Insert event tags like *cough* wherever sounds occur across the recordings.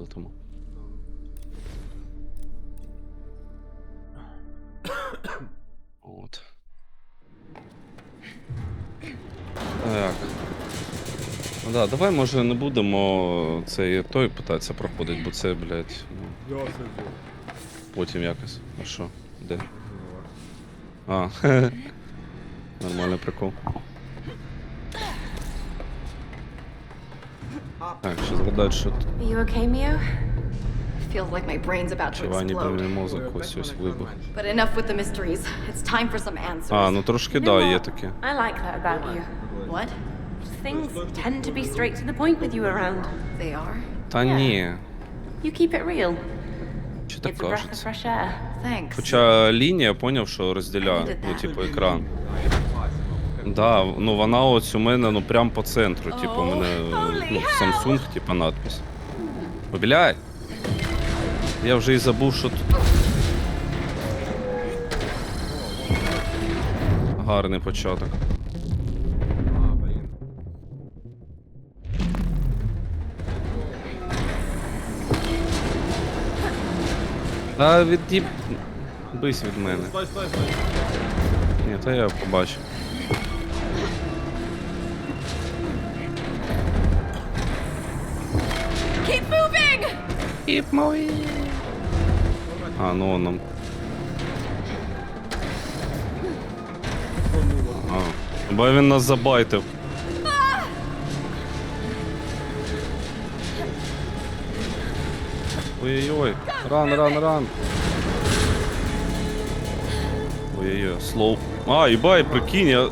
летимо. От. Так. Ну да, давай, може, не будемо цей той питатися проходить, бо це, блядь, ну, Я сиджу. потім якось. А що? Де? А, *laughs* нормальний прикол. Так, ще згадають, що тут you okay, Mio? Feels like my brain's about to чува ніби explode. мозок ось ось вибух. But enough with the mysteries. It's time for some answers. А, ну трошки да, є таке. I like that about you. What? Things tend to be straight to the point with you around. They are? Та ні, You keep it real. чи так It's a breath of кажеться. fresh air. Thanks. Хоча лінія, поняв, що розділяє, ну, типу, екран. Да, ну вона ось у мене ну прям по центру. Типу, у мене ну, Samsung, типу, надпис. О, блядь. Я вже і забув, що тут. Гарний початок. Та віддіб. Бись від мене. Стой, стой, стой. Ні, то я побачив. Keep moving. А, ну он нам. А, бо він нас забайтив. Ой-ой-ой, ран, ран, ран. Ой-ой-ой, слоу. А, їбай, прикинь, я...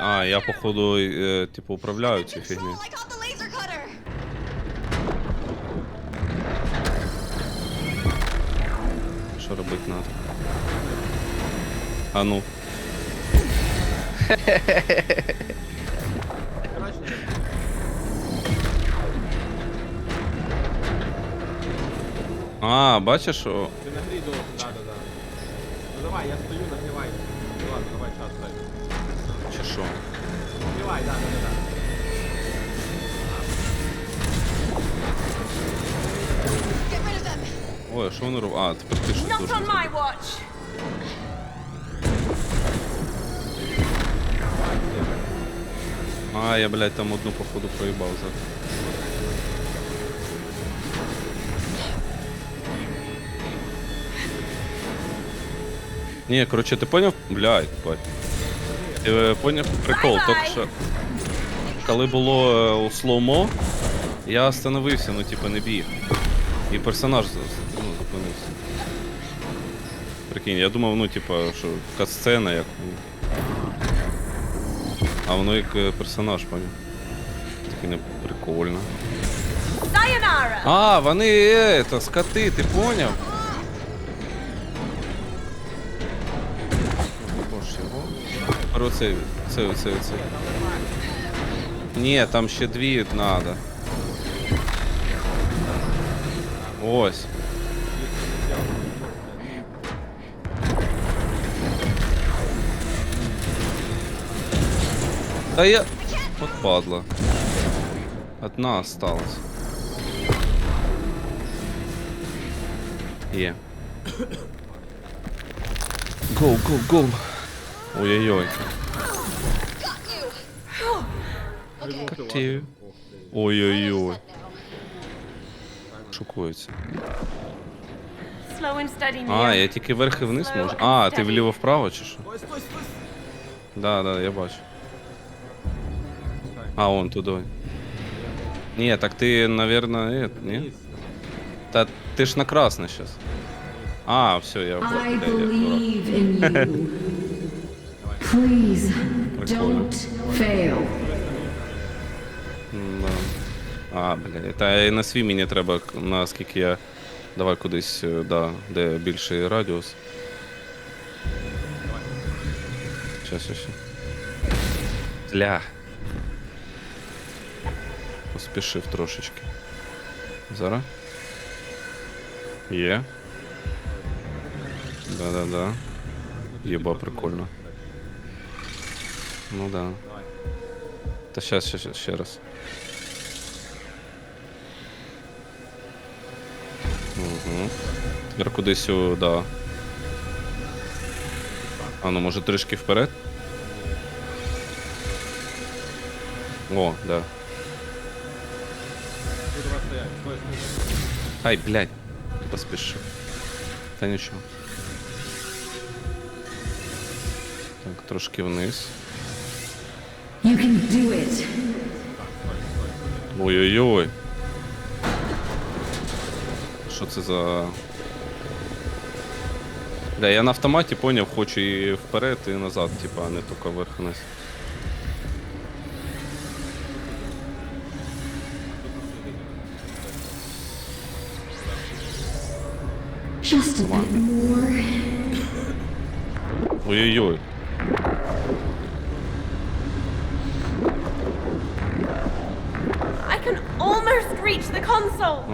А, я? походу, е, типу, управляю цією фігнею. Що робити надо? А ну. *laughs* А, бачиш, що. Ти нагрій до... Да, да, да. Ну давай, я стою, нагрівай. Дай. Чи що? Нагрівай, да, да, да, да. Get rid of them! Ой, а що вони роблять? А, тепер ти щось Not дуже. on my watch. А, я, блядь, там одну походу проїбав за. Ні, коротше, ти поняв? Блядь, бать. Ти е, поняв прикол, тільки що. Коли було е, у слоумо, я остановився, ну типу не біг. І персонаж з- з- ну, зупинився. Прикинь, я думав, ну, типу, що катсцена як. А воно як е, персонаж, поняв. Таке не прикольно. Sayonara. А, вони е, это, скоти, ти поняв? Про це, це, це, це. Ні, там ще дві надо. Ось. Та я... От падла. Одна осталась. Є. Гоу, гоу, гоу. Ой-ой-ой. Котів. Ой-ой-ой. Шокується. Slow and steady, Mio. А, я тільки вверх і вниз можу. А, ти вліво-вправо чи що? Стой, стой, стой. Да, да, я бачу. А, он туди. Ні, так ти, наверное, это, ні? Низ. Та ти ж на красне сейчас. А, все, я I бля, я Please don't fail. Да. А, бля, та і на свій мені треба, наскільки я. Давай кудись, е, да, де більший радіус. Щас, щас, щас. Зля. Поспішив трошечки. Зараз. Є. Да-да-да. Єба, прикольно. Ну да. Давай. Та щас, ще, ще, ще раз. Угу. Тепер кудись сюди. А ну може трішки вперед? О, да. Тут у вас стоять. Стой, стой, стой. Ай, блядь, поспішив. Та нічого. Так, трошки вниз. You can do it. Ой-ой-ой. Що це за. Бля, я на автоматі поняв, хочу і вперед, і назад, типа, а не тільки bit more. Ой-ой-ой.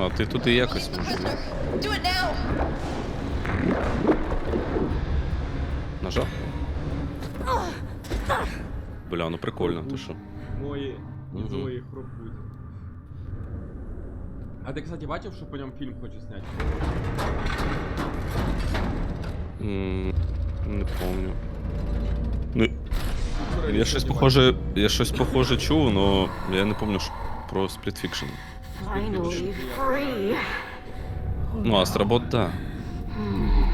А, ти туди якось now. Нажав? Бля, ну прикольно, ти що? Мої Мгм. ізої хропуть. А ти, кстати, бачив, що по ньому фільм хоче зняти? М, Не помню. Ну, я щось похоже. Я щось похоже чув, но я не пам'ятаю що про Split Fiction. Finally free. Ну, Астробот, да.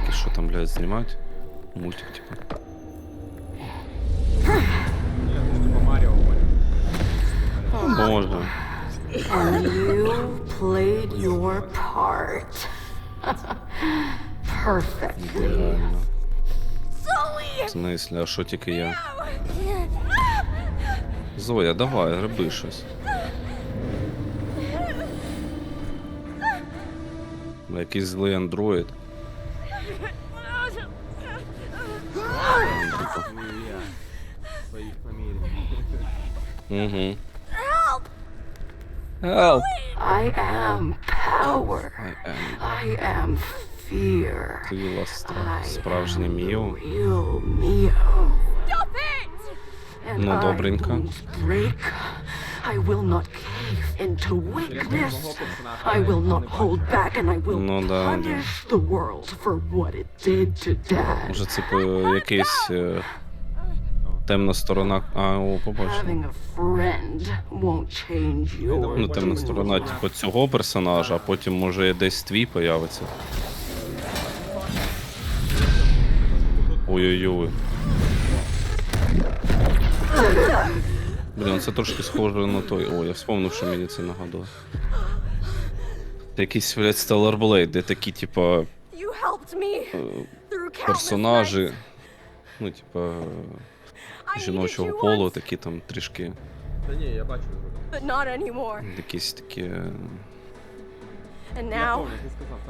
І що там, блядь, знімати? Мультик, типа. Може. And you played your part. Perfect. В смислі, а що тільки я? Зоя, давай, роби щось. Якийсь злий андроїд. Угу. Help! I am power. I am I am fear. Сила стра- I справжнє Міо. Real Mio. Stop it! Ну, добренько. break. I will not cave into weakness. I will not hold back and I will Ну, да, punish the world for what it did to Dad. Може, це по- якийсь е, темна сторона. А, о, your Ну, темна сторона, типу, цього персонажа, а потім може десь твій появиться. Ой-ой-ой. Блін, це трошки схоже на той. О, я вспомнив, що мені це нагадує. Це якийсь, блядь, Stellar Blade, де такі, типа, е, персонажі. Ну, типа, жіночого полу, такі там трішки. Та ні, я бачу. Якісь такі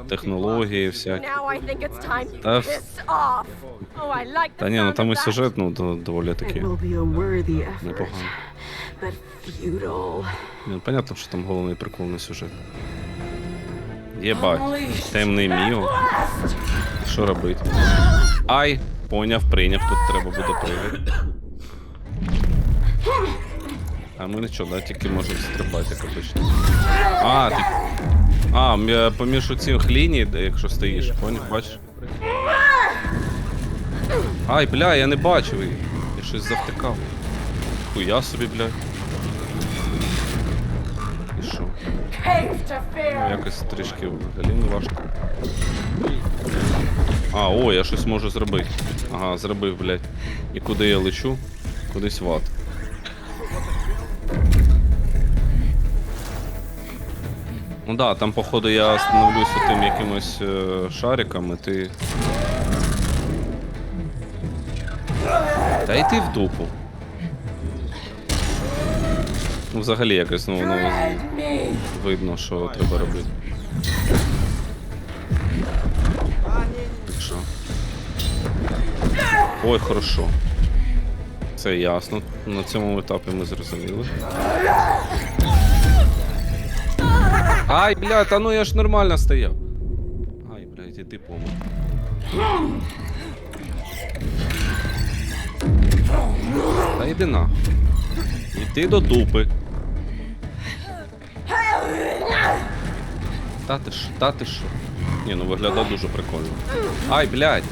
технології всякі. now I think it's time to Та в- piss off. Oh, I like the Та ні, ну там і сюжет, ну, до- доволі такий. Непогано. Ну, понятно, що там головний прикол не сюжет. Єбать, темний міо. Що робити? Ай, поняв, прийняв, тут треба буде пригати. А ми нічого, да, тільки можемо стрибати, як обично. А, ти. А, м- поміж цих ліній, де, якщо стоїш, поняв, бачиш? Ай, бля, я не бачив її. Я щось завтикав. Хуя собі, бля. І що? Ну, якось трішки взагалі не важко. А, о, я щось можу зробити. Ага, зробив, блядь. І куди я лечу? Кудись в ад. Ну да, там, походу, я становлюсь тим якимось е, шариком, і ти. Та йди в дупу. Ну, взагалі якось, ну, воно видно, що треба робити. Ой, хорошо. Це ясно. На цьому етапі ми зрозуміли. Ай, бля, та ну я ж нормально стояв. Ай, блядь, іди помог. Та йди на. Іди до дупи. Та ти що, та ти що? Ні, ну виглядає дуже прикольно. Ай, блядь.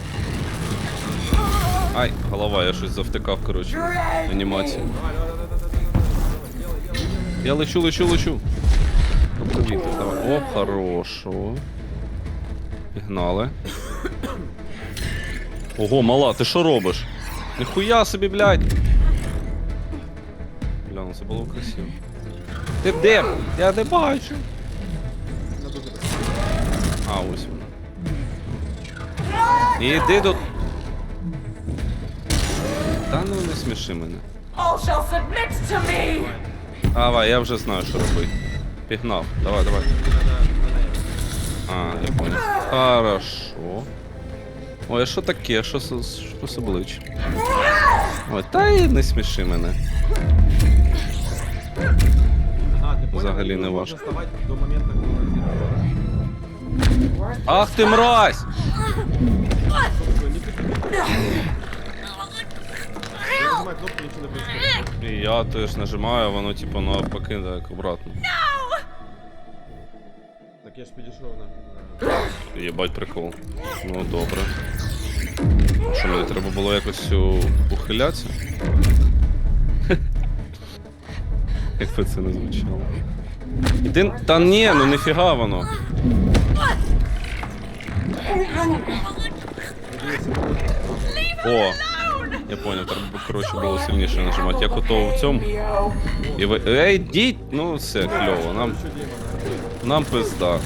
Ай, голова, я щось завтикав, коротше. Анімацію. Я лечу, лечу, лечу. Тобто вітер, давай. О, хорошо. Пігнали. Ого, мала, ти що робиш? Ніхуя собі, блядь. Бля, ну це було красиво. Ти де? Я не бачу. А, ось вона. Іди до. Та ну не сміши мене. Давай, я вже знаю, що робити. Пігнав. Давай, давай. А, я понял. Хорошо. Ой, а що таке? Що що з обличчям? Ой, та й не сміши мене. Взагалі не важко. Ах ти мразь! І я теж нажимаю, воно типу навпаки так обратно. Я ж підійшов на... Єбать прикол. Ну добре. Що мені треба було якось ухилятися? *laughs* Як би це не звучало. Іди... Та ні, ну ніфіга воно. О! Я понял, треба, коротше, було сильніше нажимати. Як ото в цьому. І ви. Ей, діть! Ну все, кльово. Нам. Нам пизда.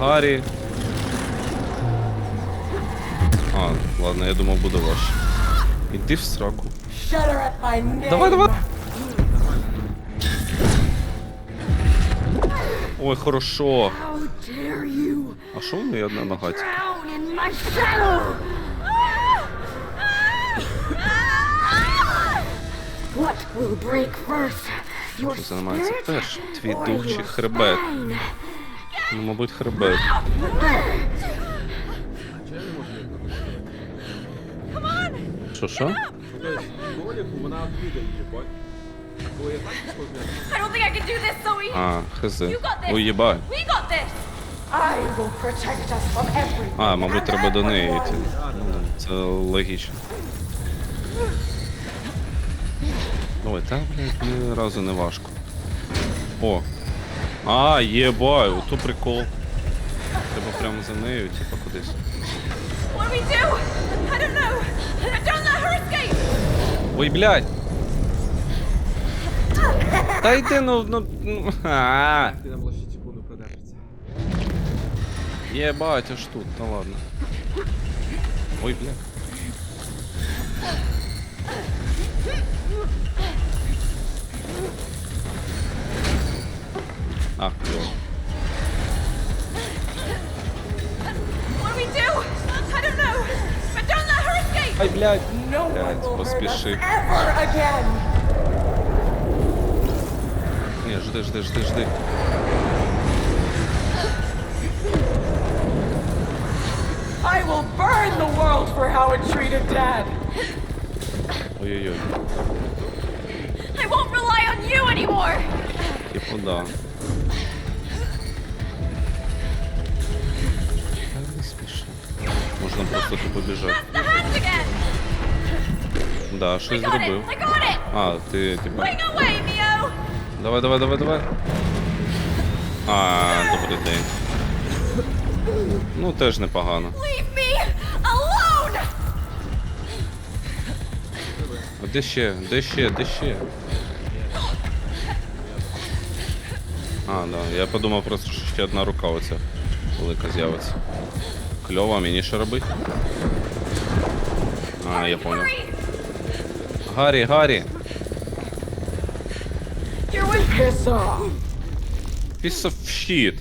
Гаррі. А, ладно, я думав буде важче. Іди в сраку. Давай, давай. Ой, хорошо. А що в неї одна нога? What will break first? Що займається перш? Твій дух чи хребет? Ну, мабуть, хребет. Що, що? А, хз. Everything. А, мабуть, треба до неї йти. Ну, Це логічно. Ой, та, блядь, ні разу не важко. О. А, єбай, ото прикол. Треба прямо за нею, типа кудись. Ой, блядь! Та йди, ну, ну, ну, а, ти нам лише секунду продержиться. єбать, аж тут, та ладно. Ой, блядь. А, кльово. What do we do? I don't know. But don't let her escape. Ай, блядь. No one Блядь, will hurt us поспіши. ever again. Ні, жди, жди, жди, жди. I will burn the world for how it treated Dad. Ой-ой-ой. I won't rely on you anymore. Типу, да. Можна просто тупо again. Да, щось зробив. А, ти, Mio. Давай, давай, давай, давай. А, добрий день. Ну, теж непогано. А де ще? Де ще? Де ще? А, да. Я подумав просто, що ще одна рука оця велика з'явиться. Кльово, мені що робити? А, я понял. Гаррі, Гаррі! Piece of shit.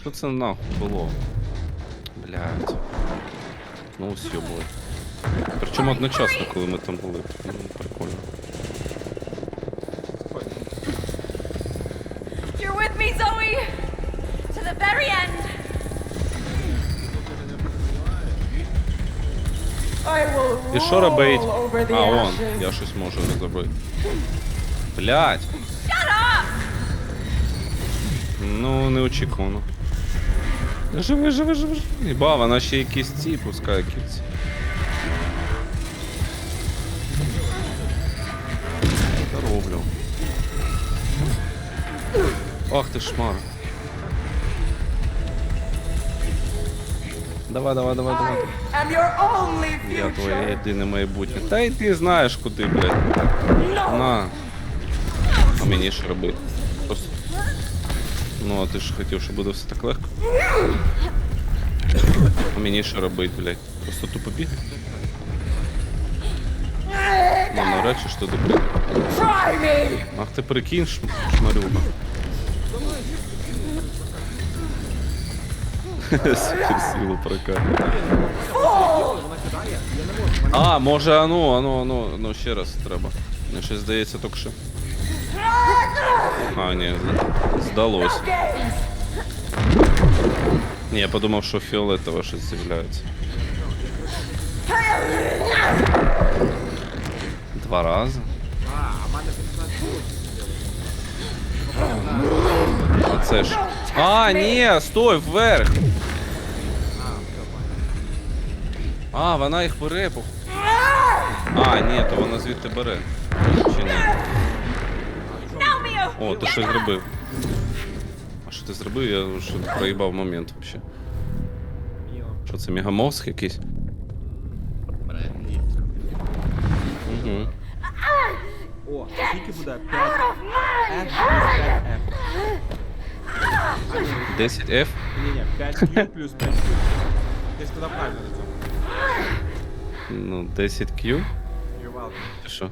Що це нахуй було? Блядь. Знову сьобує. Причому одночасно, коли ми там були. Ну, прикольно. You're with me, Zoe. To the very end. І що робить? А, он, я щось можу зробити. Блять. Ну, неочікувано. Живи, живи, живи, живи. Іба, вона ще якісь ці пускає кільці. Роблю. Ах ти шмар. Давай, давай, давай, давай. Я твоє єдине майбутнє. Та й ти знаєш куди, блядь. На. А мені що робити? Просто. Ну, а ти ж хотів, щоб буде все так легко. А мені що робити, блядь? Просто тупо бігати? Ну, навряд чи що туди блядь. Ах ти прикинь, шм- шмарюга. Суперсилу прокат. А, може, ану, ану, ану, ну ще раз треба. Мені щось здається, тільки що. А, ні, з- здалось. Ні, я подумав, що фіолетове щось з'являється. Два рази? А, а в мене 15 А це ж. А, ні, стой, вверх. А, вона їх бере. А, ні, то вона звідти бере. Чи ні? О, ти щось зробив. А що ти зробив? Я вже проїбав момент взагалі. Міо. Що це мегамозг якийсь? Угу. О, скільки буде? 5 F плюс 10F. Ні-ні, 5 Q плюс 5 Q. Ти туди правильно. Ну, 10Q. You're welcome. Що?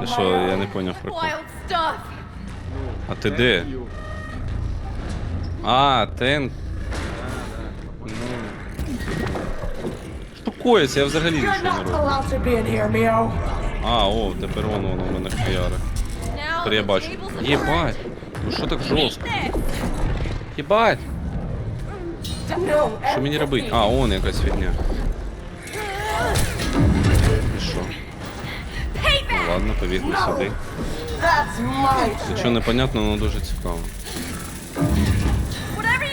Ти що, я не поняв прикол. А ти де? А, тен. Ну. Що коїться? Я взагалі нічого не роблю. А, о, тепер воно воно в мене хуяри. Now Тепер я бачу. Єбать! Ну що так жорстко? Єбать! Що мені робити? А, он якась фігня. І що? Ну ладно, побігли сюди. Нічого не понятно, дуже цікаво.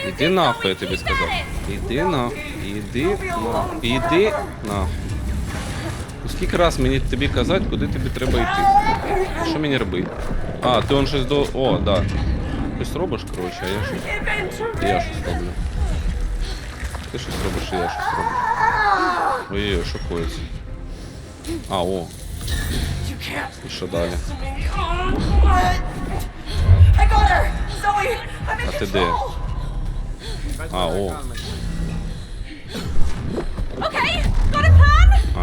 Іди нахуй, я тобі сказав. Іди нахуй. Іди нахуй. Іди нахуй. Ну скільки раз мені тобі казати, куди тобі треба йти? Що мені робити? А, ти он щось до. О, да. Щось робиш, коротше, а я щось. Я щось роблю. Ти щось робиш, і я щось роблю. Ой-ой, що коїться? А, о, і що далі? А ти де? А, о.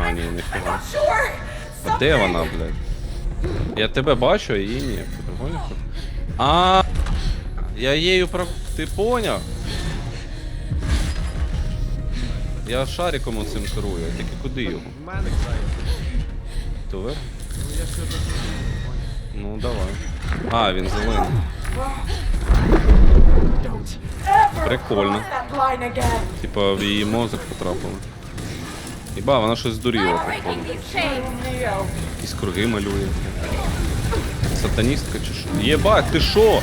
А, ні, ніфіга. А де вона, блядь? Я тебе бачу, а її ні. Прикольно. А, я її прав... Ти поняв? Я шариком оцим керую, тільки куди його? В мене вверх? Ну я ще до Ну давай. А, він зелений. Прикольно. Типа в її мозок потрапило. Іба, вона щось здуріла, походу. Якісь круги малює. Сатаністка чи що? Єбать, ти що?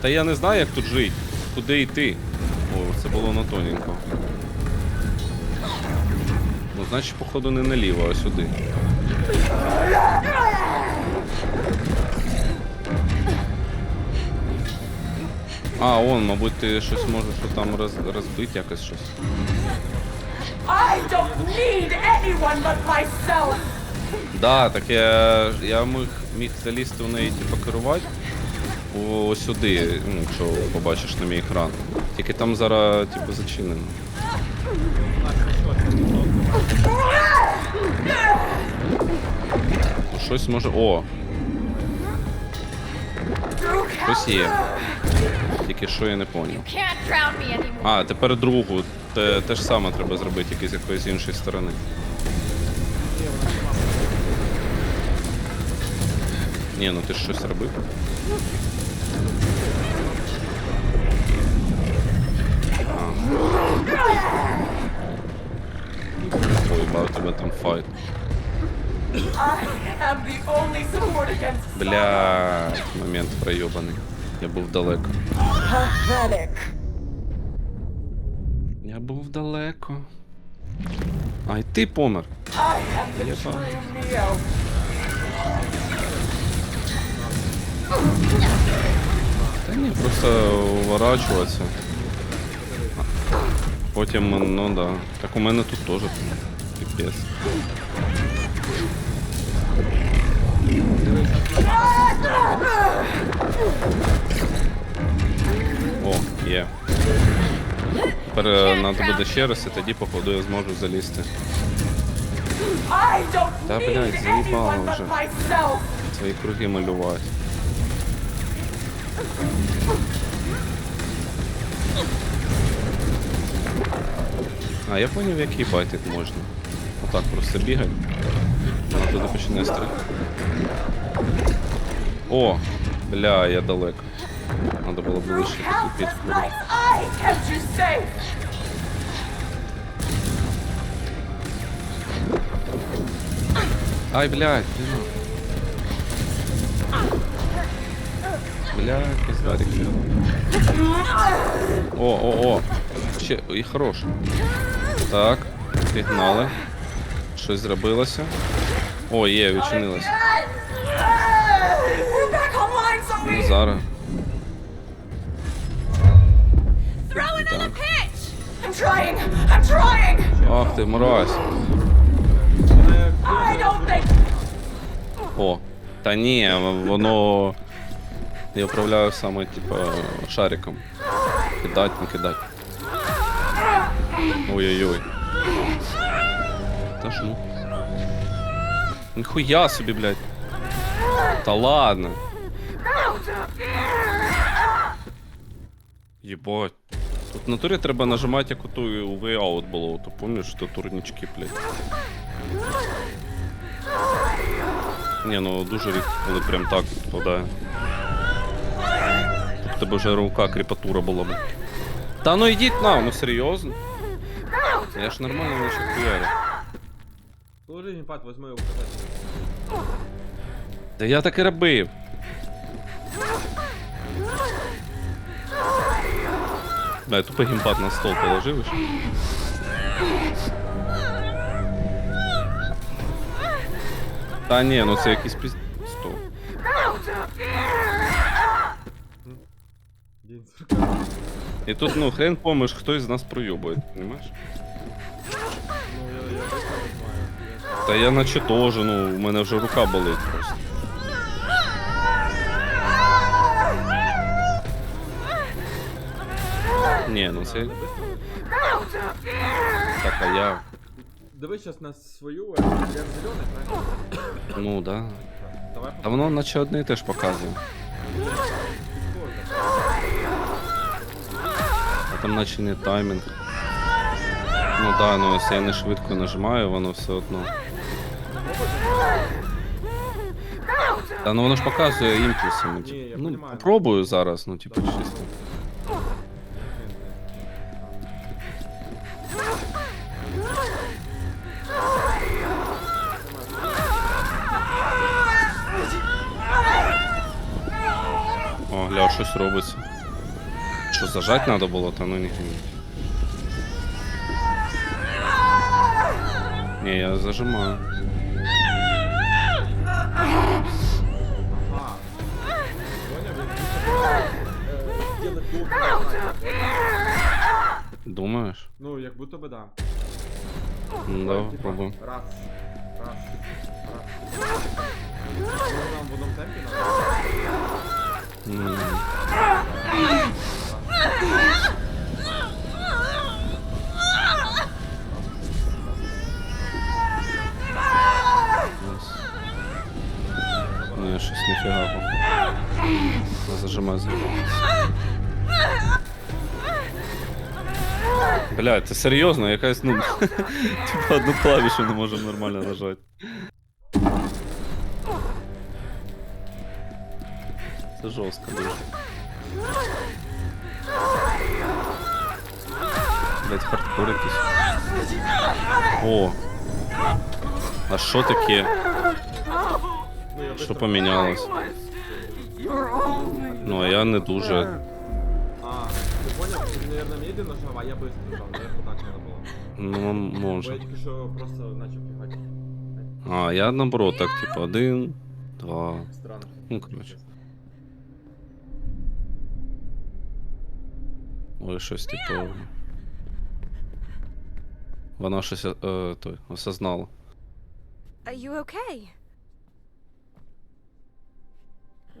Та я не знаю, як тут жити. Куди йти? О, це було на тоненько. Ну, значить, походу, не наліво, а сюди. А, он, мабуть, ти щось можеш там роз, розбити якось щось. I don't need anyone but myself! Да, так я, я міг, міг залізти в неї типу, керувати о, сюди, ну, якщо побачиш на мій екран. Тільки там зараз типу, зачинено. Ну, щось може. О! Щось є. Тільки що я не поняв. А, тепер другу. Те, те ж саме треба зробити, тільки з якоїсь іншої сторони. Ні, ну ти ж щось робив. А. тебе там файт. Блядь, момент проєбаний. Я був далеко. Я був далеко. А, і ти помер. Та ні, просто уворачуватися. Потім, ну да. Так у мене тут теж піпець. О, є. Тепер надо буде ще раз, і тоді, походу, я зможу залізти. Та, блядь, заїбало вже. Свої круги малювати. А, я поняв, який байтик можна. Отак просто бігать. Вона туди почне стріляти. О! Бля, я далеко. Надо було kept you safe. Ай, блядь. Блядь, пиздарик. О, о, о. Ще, і хорош. Так, пігнали. Щось зробилося. О, є, відчинилося. Ну, зараз. Trying. Ах ти, мразь. О. Та ні, воно. Я управляю саме, типа, шариком. Кидать, не кидать. Ой-ой-ой. Та ж ну. Ніхуя собі, блядь. Та ладно. Єбать. Тут в натурі треба нажимати, як ото у Out було, то пам'ятаєш, то турнічки, блядь. Ні, ну дуже рідко, коли прям так попадає. В тебе вже рука кріпатура була б. Та ну йдіть на, ну серйозно. Я ж нормально наче хуярю. Положи геймпад, возьми його показати. Та я так і робив. Да, я тупо геймпад на стол положив. і що? Та ні, ну це якийсь піз... Стоп. Дінь. І тут, ну, хрен помиш, хто із нас проюбує, понимаєш? Та я наче теж, ну, у мене вже рука болить просто. Ні, ну це. Так, а я. Дивись зараз на свою, а я в зелений, знаєш. Ну да. Давай Та воно наче одне і теж показує. А там наче не таймінг. Ну да, ну якщо я не швидко нажимаю, воно все одно. Та ну воно ж показує імпульсами. Ні, я типу. Ну, понімаю. попробую зараз, ну типу чисто. О, гля, щось робиться. Що, зажать треба було, та ну ні. Ні, я зажимаю. Думаєш? Ну, як будто би да. Ну, Давай, да, типа, пробуй. Раз. Раз. Раз. Ну, нам в одному темпі надо. М. Раз. Ні, щось ніфіга. походу. Зажимай зажимай. Блядь, це серйозно, якась, ну, *laughs* типа одну клавішу не можемо нормально нажати. Це жорстко дуже. Блять, хардкор якийсь. О! А що таке? Що помінялось? Ну, а я не дуже. наверное, медленно нажав, а я быстро нажав. Наверное, так надо було. Ну, Бо може. я тільки що просто начав піхати. А, я наоборот, так, типу, один, два. Странно. Ну, коротше. Ой, щось, типу. Вона щось е, той, осознала. Are you okay?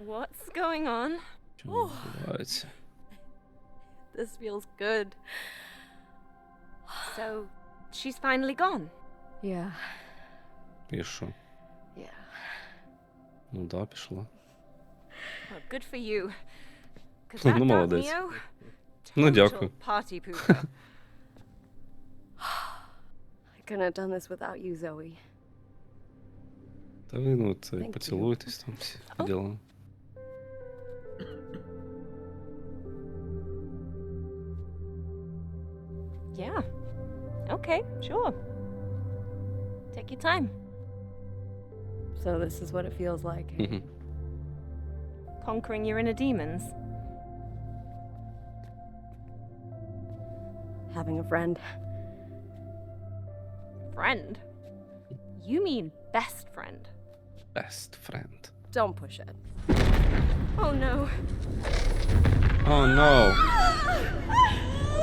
What's going on? Що відбувається? This feels good. So, she's finally gone. Yeah, І що? yeah. Ну да, пішла. Well, good for you. *laughs* 'Cause Ну, that dark молодець. Neo, Ну, total дякую. Party *laughs* pooper. I couldn't have done this without you, Zoe. Та ви ну це you. поцілуйтесь там всі О. діла. Yeah. Okay, sure. Take your time. So this is what it feels like. Mm-hmm. Conquering your inner demons. Having a friend. Friend? You mean best friend. Best friend. Don't push it. Oh no. Oh no. *laughs*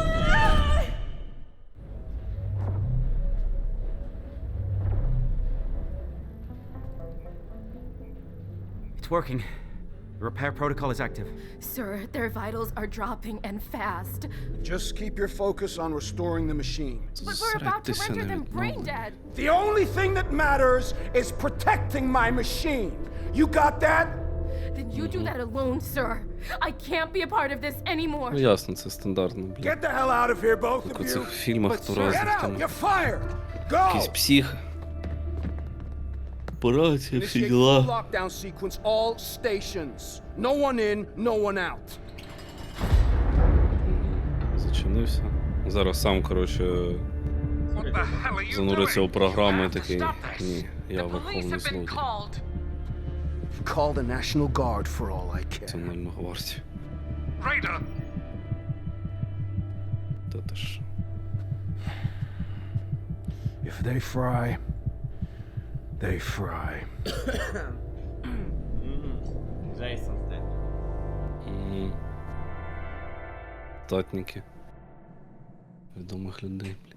working. The repair protocol is active. Sir, their vitals are dropping and fast. Just keep your focus on restoring the machine. But we're about to Зосередьтеся render на them brain відновленні. dead. The only thing that matters is protecting my machine. You got that? Then you do that alone, sir. I can't be a part of this anymore. Ну ясно, це стандартно, блін. Get the hell out of here, both Як of у you. цих фільмах то Get разних out! там You're fired! якийсь Go! псих. No one out. Зачинився. Зараз сам, коротше, зануриться у програму і такий. Ні, я верховний злодій. Call the National Guard for all I care. Національну гвардію. Та ти ж. If they fry, they fry. Джейсон Стейт. Мгм. Статники. Відомих людей, блін.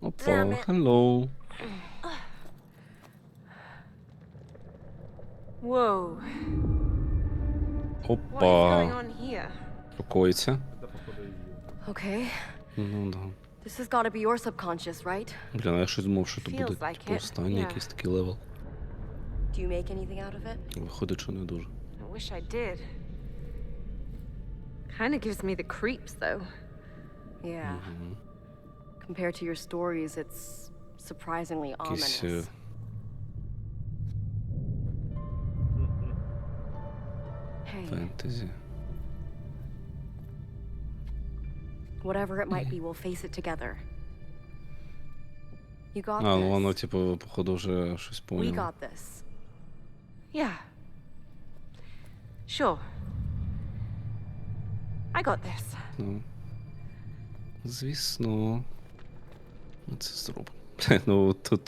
Опа, Damn it. hello. Whoa. What is going Опа. on here? Покоїться. Це походу її. Okay. Ну да. This has got to be your subconscious, right? Блін, а я щось думав, що це буде Feels like типу, it, останній yeah. якийсь такий левел. Do you make anything out of it? Виходить, що не дуже. I wish I did. Kinda gives me the creeps, though. Yeah. Compared to your stories, it's surprisingly Якийсь. е, ominous. Фентезі. whatever it might be, we'll face it together. You got А, ну воно, типу, походу, вже щось We поняло. got this. Yeah. Sure. I got this. Ну. Звісно. Ми це зробимо. Ну, тут